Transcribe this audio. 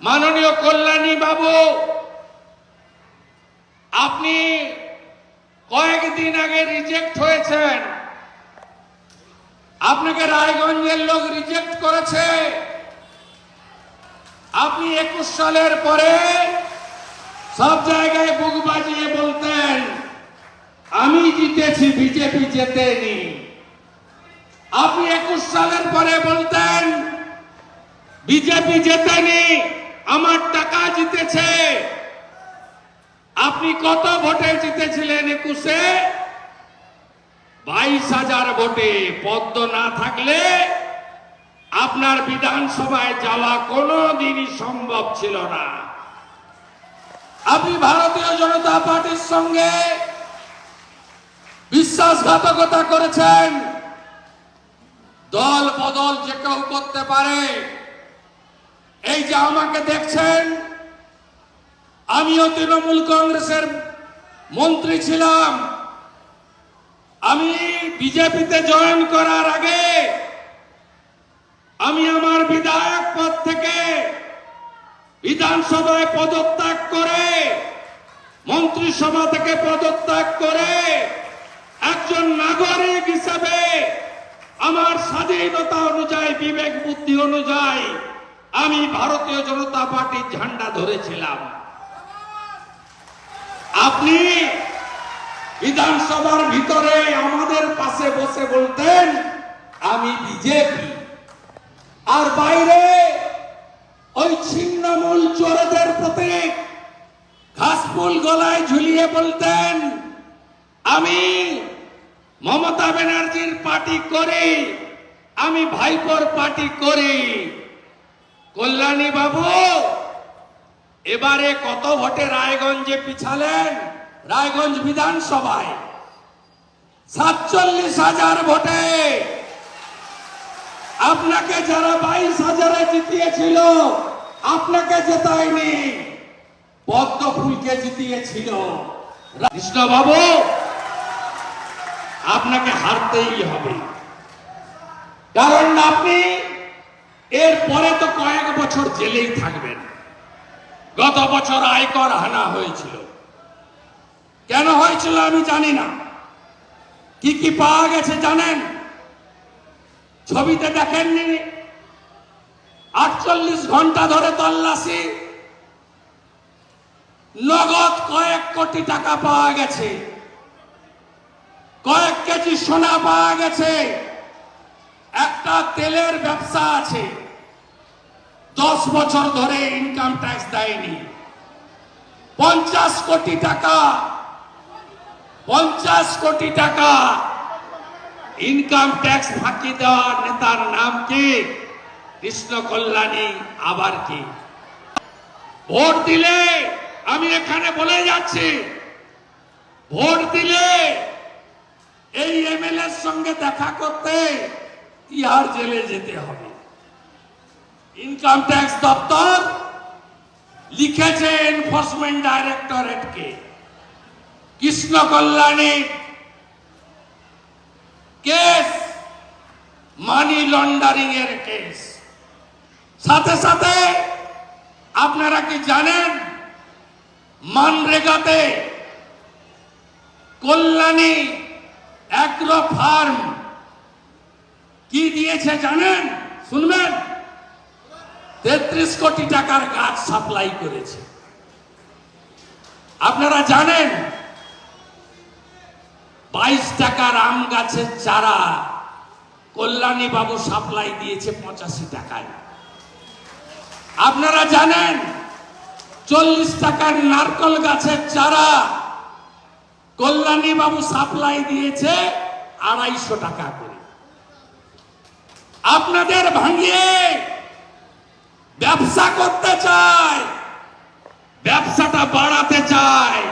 মাননীয় কল্যাণী বাবু, আপনি কয়েকদিন আগে রিজেক্ট হয়েছেন। আপনাকে রায়গঞ্জের লোক রিজেক্ট করেছে। আপনি একুশ সালের পরে সব জায়গায় বুক বাজিয়ে বলতেন, আমি জিতেছি, বিজেপি জেতেনি। আপনি একুশ সালের পরে বলতেন, বিজেপি জেতেনি। আমার টাকা জিতেছে। আপনি কত ভোটে জিতেছিলেন একুশে? বাইশ হাজার ভোটে। পদ্ম না থাকলে আপনার বিধানসভায় যাওয়া কোনো দিনই সম্ভব ছিল না। আপনি ভারতীয় জনতা পার্টির সঙ্গে বিশ্বাসঘাতকতা করেছেন। দল বদল যে কেউ করতে পারে। এই যে আমাকে দেখছেন, আমিও তৃণমূল কংগ্রেসের মন্ত্রী ছিলাম। আমি বিজেপিতে জয়েন করার আগে আমি আমার বিধায়ক পদ থেকে বিধানসভায় পদত্যাগ করে, মন্ত্রিসভা থেকে পদত্যাগ করে একজন নাগরিক হিসেবে আমার স্বাধীনতা অনুযায়ী, বিবেক বুদ্ধি অনুযায়ী আমি ভারতীয় জনতা পার্টির ঝান্ডা ধরেছিলাম। আপনি বিধানসভার ভিতরে আমাদের পাশে বসে বলতেন, আমি বিজেপি। আর বাইরে ওই ছিন্নমূল চোরদের প্রতীক ঘাসফুল গলায় ঝুলিয়ে বলতেন, আমি মমতা ব্যানার্জির পার্টি করি, আমি ভাইপোর পার্টি করি। কল্যাণী বাবু, এবারে কত ভোটে রায়গঞ্জে পিছালেন? রায়গঞ্জ বিধানসভায় সাতচল্লিশ হাজার ভোটে। আপনাকে যারা বাইশ হাজারে জিতিয়েছিল, আপনাকে জেতায়নি। পদ্ম ফুলকে জিতিয়েছিল। কৃষ্ণ বাবু, আপনাকে হারতেই হবে। কারণ আপনি বছর জেলেই থাকবেন। গত বছর আয়কর হানা হয়েছিল। কেন হয়েছিল আমি জানি না। কি কি পাওয়া গেছে জানেন? ছবিতে দেখেননি? আটচল্লিশ ঘণ্টা ধরে তল্লাশি। নগদ কয়েক কোটি টাকা পাওয়া গেছে। কয়েক কেজি সোনা পাওয়া গেছে। একটা তেলের ব্যবসা আছে। দশ বছর ধরে ইনকাম ট্যাক্স দেয়নি। পঞ্চাশ কোটি টাকা, পঞ্চাশ কোটি টাকা। ইনকাম ট্যাক্স ফাঁকি দেওয়া নেতার নাম কি? কৃষ্ণ কল্যাণী আবার কি? ভোট দিলে, আমি এখানে বলে যাচ্ছি, ভোট দিলে এই এমএলএর সঙ্গে দেখা করতে ইহার জেলে যেতে হবে। ইনকাম ট্যাক্স দপ্তর লিখেছে enforcement ডাইরেক্টরেটকে Krishna Kalyani case money laundering এর কেস। সাথে সাথে আপনারা কি জানেন, মানরেগাতে কল্যাণী অ্যাগ্রো ফার্ম কি দিয়েছে জানেন? শুনবেন? তেত্রিশ কোটি টাকার গাছ সাপ্লাই করেছে। আপনারা জানেন, বাইশ টাকার আম গাছের চারা কল্যাণী বাবু সাপ্লাই দিয়েছে পঁচাশি টাকায়। আপনারা জানেন, চল্লিশ টাকার নারকল গাছের চারা কল্যাণী বাবু সাপ্লাই দিয়েছে আড়াইশো টাকা করে। আপনাদের ভাঙিয়ে ব্যবসা করতে চায় ব্যবসাটা বাড়াতে চায়।